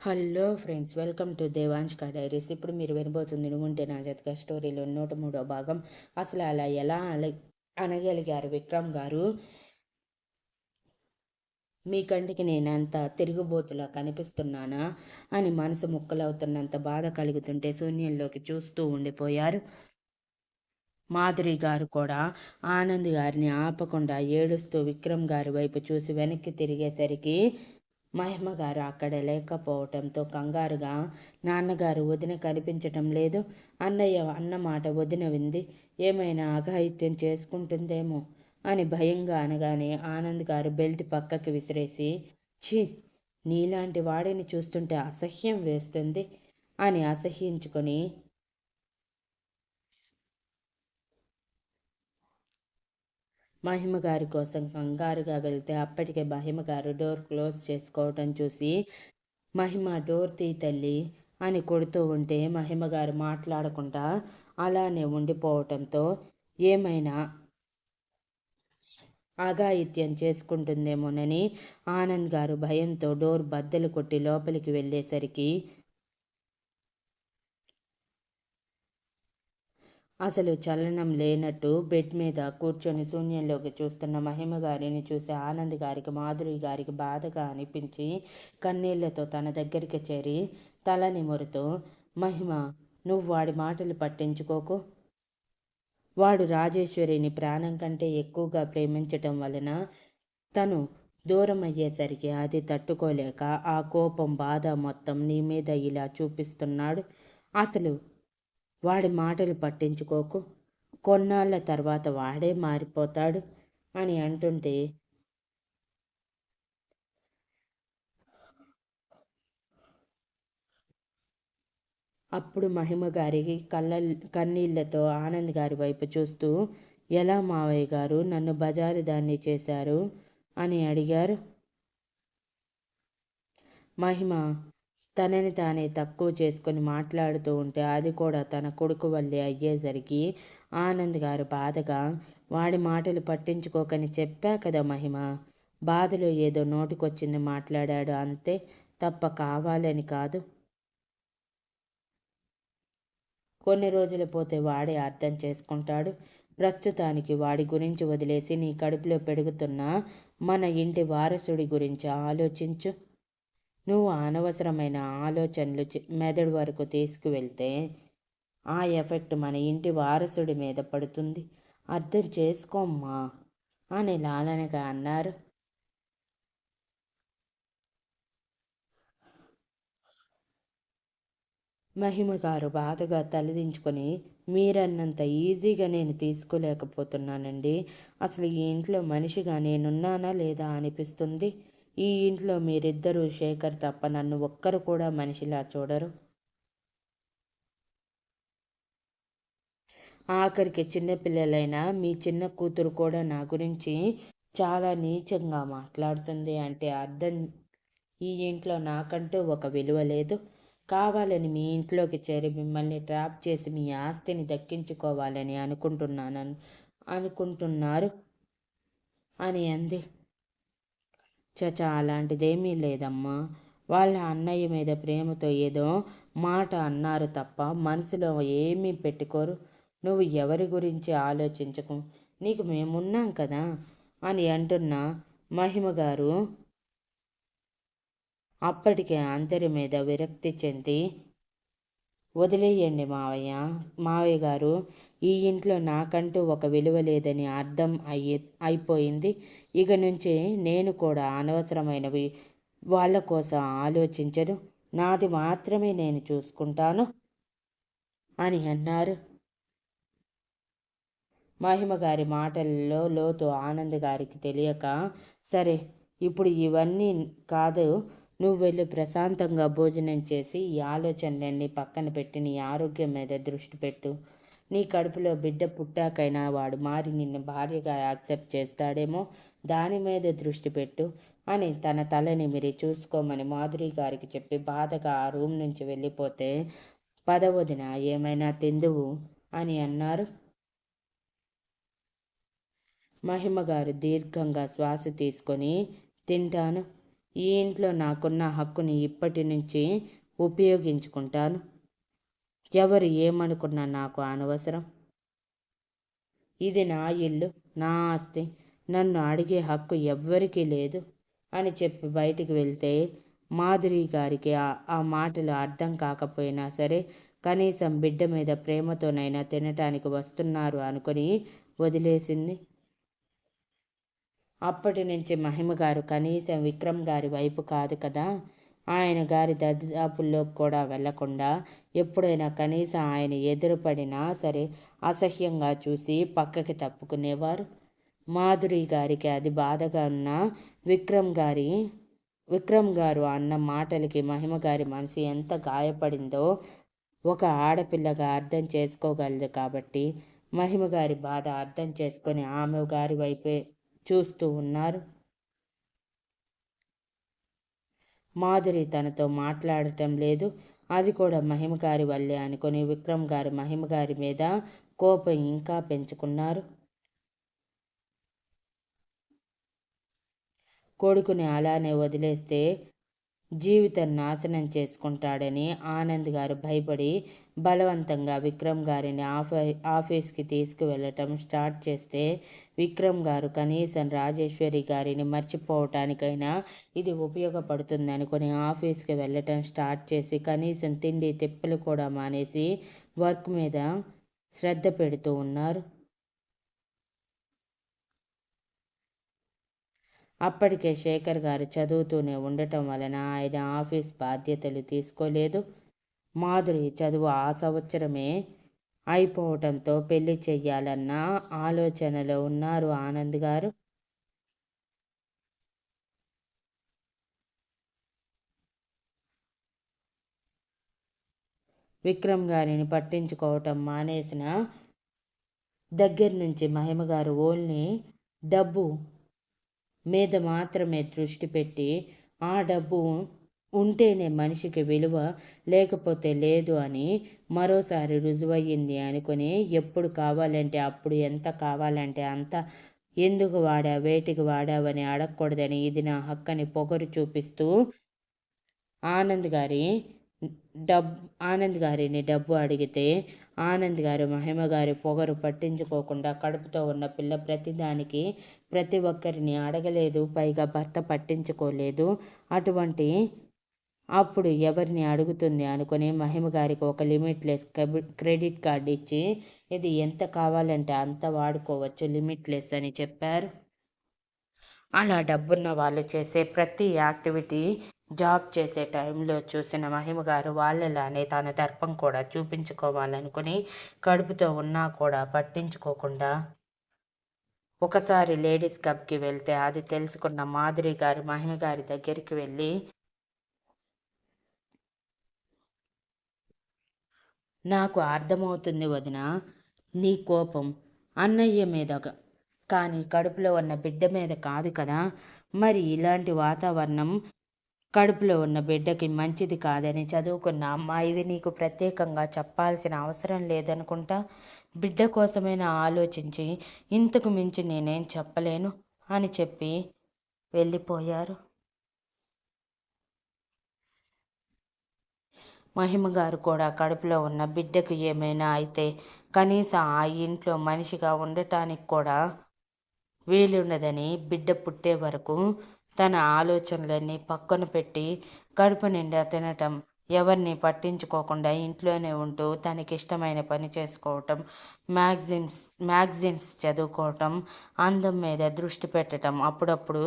Hello friends welcome to దేవాంష్కా diaries. ఇప్పుడు మీరు వినబోతుంది ఉంటే నా జతక స్టోరీలో నూట మూడో భాగం. అసలు అలా ఎలా అనగలిగారు విక్రమ్ గారు? మీ కంటికి నేనంత తిరుగుబోతులా కనిపిస్తున్నానా? అని మనసు ముక్కలవుతున్నంత బాధ కలుగుతుంటే శూన్యంలోకి చూస్తూ ఉండిపోయారు మాధురి గారు కూడా. ఆనంద్ గారిని ఆపకుండా ఏడుస్తూ విక్రమ్ గారి వైపు చూసి వెనక్కి తిరిగేసరికి మహిమ గారు అక్కడ లేకపోవటంతో కంగారుగా నాన్నగారు వదిన కనిపించటం లేదు. అన్నయ్య అన్నమాట వదిన వింది. ఏమైనా అఘాయిత్యం చేసుకుంటుందేమో అని భయంగా అనగానే ఆనంద్ గారు బెల్ట్ పక్కకి విసిరేసి ఛీ నీలాంటి వాడిని చూస్తుంటే అసహ్యం వేస్తుంది అని అసహ్యించుకొని మహిమ గారి కోసం కంగారుగా వెళ్తే అప్పటికే మహిమ గారు డోర్ క్లోజ్ చేసుకోవటం చూసి మహిమ డోర్ తీ తల్లి అని కొడుతూ ఉంటే మహిమ గారు మాట్లాడకుండా అలానే ఉండిపోవటంతో ఏమైనా అఘాయిత్యం చేసుకుంటుందేమోనని ఆనంద్ గారు భయంతో డోర్ బద్దలు కొట్టి లోపలికి వెళ్ళేసరికి అసలు చలనం లేనట్టు బెడ్ మీద కూర్చొని శూన్యంలోకి చూస్తున్న మహిమ గారిని చూసి ఆనంద్ గారికి మాధురి గారికి బాధగా అనిపించి కన్నీళ్ళతో తన దగ్గరికి చేరి తల నిమురుతూ మహిమ నువ్వు వాడి మాటలు పట్టించుకోకు. వాడు రాజేశ్వరిని ప్రాణం కంటే ఎక్కువగా ప్రేమించటం వలన తను దూరం అయ్యేసరికి అది తట్టుకోలేక ఆ కోపం బాధ మొత్తం నీ మీద ఇలా చూపిస్తున్నాడు. అసలు వాడి మాటలు పట్టించుకోకు. కొన్నాళ్ళ తర్వాత వాడే మారిపోతాడు అని అంటుంటే అప్పుడు మహిమ గారికి కళ్ళ కన్నీళ్ళతో ఆనంద్ గారి వైపు చూస్తూ ఎలా మావయ్య గారు? నన్ను బజారు దాన్ని చేశారు? అని అడిగారు. మహిమ తనని తానే తక్కువ చేసుకొని మాట్లాడుతూ ఉంటే అది కూడా తన కొడుకు వల్లే అయ్యేసరికి ఆనంద్ గారు బాధగా వాడి మాటలు పట్టించుకోకని చెప్పా కదా మహిమ. బాధలో ఏదో నోటికొచ్చింది మాట్లాడాడు. అంతే తప్ప కావాలని కాదు. కొన్ని రోజులు పోతే వాడే అర్థం చేసుకుంటాడు. ప్రస్తుతానికి వాడి గురించి వదిలేసి నీ కడుపులో పెరుగుతున్న మన ఇంటి వారసుడి గురించి ఆలోచించు. నువ్వు అనవసరమైన ఆలోచనలు మెదడు వరకు తీసుకువెళ్తే ఆ ఎఫెక్ట్ మన ఇంటి వారసుడి మీద పడుతుంది. అర్థం చేసుకోమ్మా అని లాలనగా అన్నారు. మహిమ గారు బాధగా తలదించుకొని మీరన్నంత ఈజీగా నేను తీసుకోలేకపోతున్నానండి. అసలు ఈ ఇంట్లో మనిషిగా నేనున్నానా లేదా అనిపిస్తుంది. ఈ ఇంట్లో మీరిద్దరూ శేఖర్ తప్ప నన్ను ఒక్కరు కూడా మనిషిలా చూడరు. ఆఖరికి చిన్నపిల్లలైనా మీ చిన్న కూతురు కూడా నా గురించి చాలా నీచంగా మాట్లాడుతుంది అంటే అర్థం ఈ ఇంట్లో నాకంటూ ఒక విలువ లేదు. కావాలని మీ ఇంట్లోకి చేరి మిమ్మల్ని ట్రాప్ చేసి మీ ఆస్తిని దక్కించుకోవాలని అనుకుంటున్నాను అనుకుంటున్నారు. అని అంది. చచా అలాంటిదేమీ లేదమ్మా. వాళ్ళ అన్నయ్య మీద ప్రేమతో ఏదో మాట అన్నారు తప్ప మనసులో ఏమీ పెట్టుకోరు. నువ్వు ఎవరి గురించి ఆలోచించకు? నీకు మేమున్నాం కదా? అని అంటున్న మహిమ గారు అప్పటికే అంతరి మీద విరక్తి చెంది వదిలేయండి మావయ్య. మావయ్య గారు ఈ ఇంట్లో నాకంటూ ఒక విలువ లేదని అర్థం అయ్యి అయిపోయింది. ఇక నుంచి నేను కూడా అనవసరమైనవి వాళ్ళ కోసం ఆలోచించను. నాది మాత్రమే నేను చూసుకుంటాను అని అన్నారు. మహిమ గారి మాటల్లో లోతు ఆనంద్ గారికి తెలియక సరే ఇప్పుడు ఇవన్నీ కాదు నువ్వు వెళ్ళి ప్రశాంతంగా భోజనం చేసి ఈ ఆలోచనలన్నీ పక్కన పెట్టి నీ ఆరోగ్యం మీద దృష్టి పెట్టు. నీ కడుపులో బిడ్డ పుట్టాకైనా వాడు మారి నిన్ను భార్యగా యాక్సెప్ట్ చేస్తాడేమో దాని మీద దృష్టి పెట్టు అని తన తలని మీరు చూసుకోమని మాధురి గారికి చెప్పి బాధగా ఆ రూమ్ నుంచి వెళ్ళిపోతే పదవదిన ఏమైనా తిందువు? అని అన్నారు. మహిమ గారు దీర్ఘంగా శ్వాస తీసుకొని తింటాను. ఈ ఇంట్లో నాకున్న హక్కుని ఇప్పటి నుంచి ఉపయోగించుకుంటాను. ఎవరు ఏమనుకున్నా నాకు అనవసరం. ఇది నా ఇల్లు నా ఆస్తి. నన్ను అడిగే హక్కు ఎవ్వరికీ లేదు అని చెప్పి బయటికి వెళ్తే మాధురి గారికి ఆ మాటలు అర్థం కాకపోయినా సరే కనీసం బిడ్డ మీద ప్రేమతోనైనా తినటానికి వస్తున్నారు అనుకుని వదిలేసింది. అప్పటి నుంచి మహిమ గారు కనీసం విక్రమ్ గారి వైపు కాదు కదా. ఆయన గారి దరిదాపుల్లోకి కూడా వెళ్ళకుండా ఎప్పుడైనా కనీసం ఆయన ఎదురుపడినా సరే అసహ్యంగా చూసి పక్కకి తప్పుకునేవారు. మాధురి గారికి అది బాధగా ఉన్న విక్రమ్ గారి విక్రమ్ గారు అన్న మాటలకి మహిమ గారి మనసు ఎంత గాయపడిందో ఒక ఆడపిల్లగా అర్థం చేసుకోగలదు కాబట్టి మహిమ గారి బాధ అర్థం చేసుకొని ఆమె గారి వైపే చూస్తూ ఉన్నారు. మాధురి తనతో మాట్లాడటం లేదు. అది కూడా మహిమ గారి వల్లే అనుకుని విక్రమ్ గారు మహిమ గారి మీద కోపం ఇంకా పెంచుకున్నారు. కొడుకుని అలానే వదిలేస్తే జీవితం నాశనం చేసుకుంటాడని ఆనంద్ గారు భయపడి బలవంతంగా విక్రమ్ గారిని ఆఫీ ఆఫీస్కి తీసుకువెళ్ళటం స్టార్ట్ చేస్తే విక్రమ్ గారు కనీసం రాజేశ్వరి గారిని మర్చిపోవటానికైనా ఇది ఉపయోగపడుతుందనుకుని ఆఫీస్కి వెళ్ళటం స్టార్ట్ చేసి కనీసం తిండి తిప్పలు కూడా మానేసి వర్క్ మీద శ్రద్ధ పెడుతూ ఉన్నారు. అప్పటికే శేఖర్ గారు చదువుతూనే ఉండటం వలన ఆయన ఆఫీస్ బాధ్యతలు తీసుకోలేదు. మాధురి చదువు ఆ సంవత్సరమే అయిపోవటంతో పెళ్ళి చెయ్యాలన్న ఆలోచనలో ఉన్నారు ఆనంద్ గారు. విక్రమ్ గారిని పట్టించుకోవటం మానేసిన దగ్గర నుంచి మహిమ గారు ఓన్లీ డబ్బు మీద మాత్రమే దృష్టి పెట్టి ఆ డబ్బు ఉంటేనే మనిషికి విలువ లేకపోతే లేదు అని మరోసారి రుజువయ్యింది అనుకుని ఎప్పుడు కావాలంటే అప్పుడు ఎంత కావాలంటే అంత ఎందుకు వాడా వేటికి వాడావని అడగకూడదని ఇది నా హక్కని పొగరు చూపిస్తూ ఆనంద్ గారి డబ్ ఆనంద్ గారిని డబ్బు అడిగితే ఆనంద్ గారు మహిమ గారి పొగరు పట్టించుకోకుండా కడుపుతో ఉన్న పిల్ల ప్రతిదానికి ప్రతి ఒక్కరిని అడగలేదు పైగా భర్త పట్టించుకోలేదు. అటువంటి అప్పుడు ఎవరిని అడుగుతుంది అనుకుని మహిమ గారికి ఒక లిమిట్లెస్ క్రెడిట్ కార్డ్ ఇచ్చి ఇది ఎంత కావాలంటే అంత వాడుకోవచ్చు లిమిట్లెస్ అని చెప్పారు. అలా డబ్బున్న వాళ్ళు చేసే ప్రతి యాక్టివిటీ జాబ్ చేసే టైంలో చూసిన మహిమ గారు వాళ్ళలానే తన దర్పం కూడా చూపించుకోవాలనుకుని కడుపుతో ఉన్నా కూడా పట్టించుకోకుండా ఒకసారి లేడీస్ క్లబ్కి వెళ్తే అది తెలుసుకున్న మాధురి గారు మహిమ గారి దగ్గరికి వెళ్ళి నాకు అర్థమవుతుంది వదిన నీ కోపం అన్నయ్య మీద కానీ కడుపులో ఉన్న బిడ్డ మీద కాదు కదా. మరి ఇలాంటి వాతావరణం కడుపులో ఉన్న బిడ్డకి మంచిది కాదని చదువుకున్న అమ్మాయివి నీకు ప్రత్యేకంగా చెప్పాల్సిన అవసరం లేదనుకుంటా? బిడ్డ కోసమైనా ఆలోచించి ఇంతకు మించి నేనేం చెప్పలేను అని చెప్పి వెళ్ళిపోయారు. మహిమ గారు కూడా కడుపులో ఉన్న బిడ్డకు ఏమైనా అయితే కనీసం ఆ ఇంట్లో మనిషిగా ఉండటానికి కూడా వీలుండదని బిడ్డ పుట్టే వరకు తన ఆలోచనలన్నీ పక్కన పెట్టి కడుపు నిండా తినటం ఎవరిని పట్టించుకోకుండా ఇంట్లోనే ఉంటూ తనకిష్టమైన పని చేసుకోవటం మ్యాగ్జిన్స్ మ్యాగ్జిన్స్ చదువుకోవటం అందం మీద దృష్టి పెట్టడం అప్పుడప్పుడు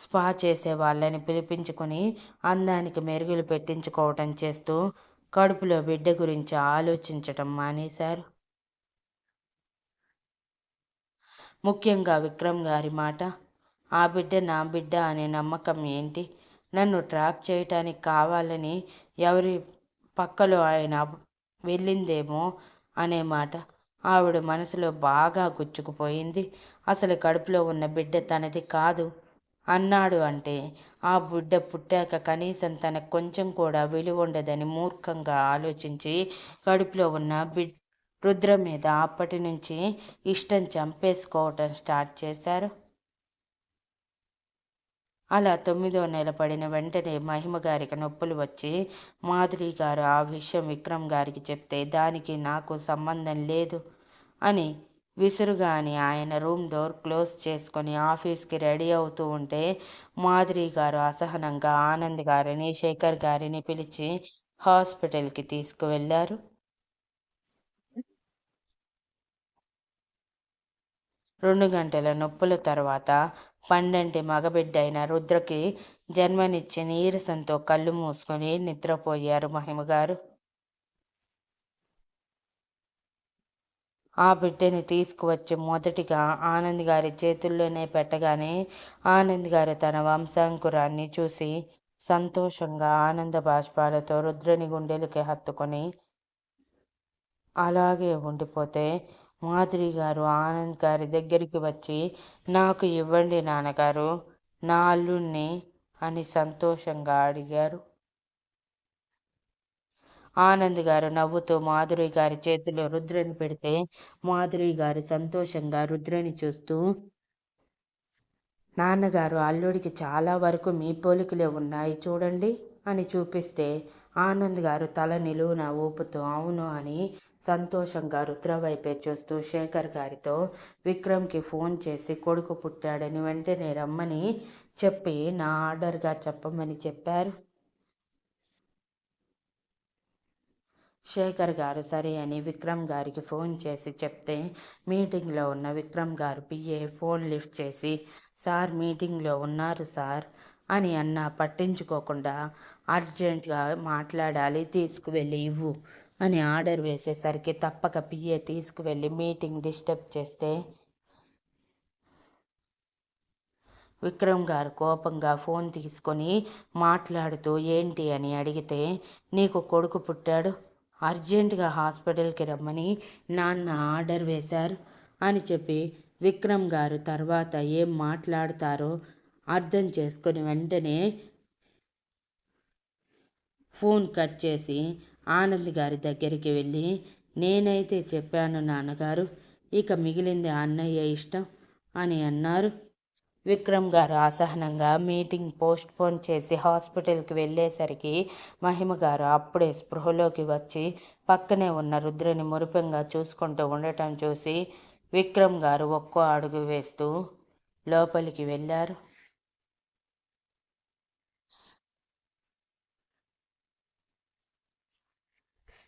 స్పా చేసే వాళ్ళని పిలిపించుకొని అందానికి మెరుగులు పెట్టించుకోవటం చేస్తూ కడుపులో బిడ్డ గురించి ఆలోచించటం మానేశారు. ముఖ్యంగా విక్రమ్ గారి మాట ఆ బిడ్డ నా బిడ్డ అనే నమ్మకం ఏంటి? నన్ను ట్రాప్ చేయటానికి కావాలని ఎవరి పక్కలో ఆయన వెళ్ళిందేమో అనే మాట ఆవిడ మనసులో బాగా గుచ్చుకుపోయింది. అసలు కడుపులో ఉన్న బిడ్డ తనది కాదు అన్నాడు అంటే ఆ బిడ్డ పుట్టాక కనీసం తనకు కొంచెం కూడా విలువ ఉండదని మూర్ఖంగా ఆలోచించి కడుపులో ఉన్న బిడ్ రుద్ర మీద అప్పటి నుంచి ఇష్టం చంపేసుకోవటం స్టార్ట్ చేశారు. అలా తొమ్మిదో నెల పడిన వెంటనే మహిమ గారికి నొప్పులు వచ్చి మాధురి గారు ఆ విషయం విక్రమ్ గారికి చెప్తే దానికి నాకు సంబంధం లేదు అని విసురుగాని ఆయన రూమ్ డోర్ క్లోజ్ చేసుకొని ఆఫీస్కి రెడీ అవుతూ ఉంటే మాధురి గారు అసహనంగా ఆనంద్ గారిని శేఖర్ గారిని పిలిచి హాస్పిటల్కి తీసుకువెళ్ళారు. రెండు గంటల నొప్పుల తర్వాత పండంటి మగబిడ్డైన రుద్రకి జన్మనిచ్చి నీరసంతో కళ్ళు మూసుకొని నిద్రపోయారు మహిమగారు. ఆ బిడ్డని తీసుకువచ్చి మొదటిగా ఆనంద్ గారి చేతుల్లోనే పెట్టగానే ఆనంద్ గారు తన వంశాంకురాన్ని చూసి సంతోషంగా ఆనంద బాష్పాలతో రుద్రని గుండెలకి హత్తుకొని అలాగే ఉండిపోతే మాధురి గారు ఆనంద్ గారి దగ్గరికి వచ్చి నాకు ఇవ్వండి నాన్నగారు నా అల్లుణ్ణి అని సంతోషంగా అడిగారు. ఆనంద్ గారు నవ్వుతూ మాధురి గారి చేతిలో రుద్రని పెడితే మాధురి గారు సంతోషంగా రుద్రని చూస్తూ నాన్నగారు అల్లుడికి చాలా వరకు మీ పోలికలే ఉన్నాయి చూడండి అని చూపిస్తే ఆనంద్ గారు తల నిలువున ఊపుతూ అవును అని సంతోషంగా రుద్ర వైపే చూస్తూ శేఖర్ గారితో విక్రమ్కి ఫోన్ చేసి కొడుకు పుట్టాడని వెంటనే రమ్మని చెప్పి నా ఆర్డర్గా చెప్పమని చెప్పారు. శేఖర్ గారు సరే అని విక్రమ్ గారికి ఫోన్ చేసి చెప్తే మీటింగ్లో ఉన్న Vikram garu PA phone lift చేసి సార్ మీటింగ్లో ఉన్నారు సార్ అని అన్న. పట్టించుకోకుండా అర్జెంట్గా మాట్లాడాలి తీసుకువెళ్ళి ఇవ్వు అని ఆర్డర్ వేసేసరికి తప్పక పిఏ తీసుకువెళ్ళి మీటింగ్ డిస్టర్బ్ చేస్తే విక్రమ్ గారు కోపంగా ఫోన్ తీసుకొని మాట్లాడుతూ ఏంటి? అని అడిగితే నీకు కొడుకు పుట్టాడు. అర్జెంటుగా హాస్పిటల్కి రమ్మని నాన్న ఆర్డర్ వేశారు అని చెప్పి విక్రమ్ గారు తర్వాత ఏం మాట్లాడతారో అర్థం చేసుకుని వెంటనే ఫోన్ కట్ చేసి ఆనంద్ గారి దగ్గరికి వెళ్ళి నేనైతే చెప్పాను నాన్నగారు ఇక మిగిలింది అన్నయ్య ఇష్టం అని అన్నారు. విక్రమ్ గారు అసహనంగా మీటింగ్ పోస్ట్ పోన్ చేసి హాస్పిటల్కి వెళ్ళేసరికి మహిమ గారు అప్పుడే స్పృహలోకి వచ్చి పక్కనే ఉన్న రుద్రని మురిపంగా చూసుకుంటూ ఉండటం చూసి విక్రమ్ గారు ఒక్కో అడుగు వేస్తూ లోపలికి వెళ్ళారు.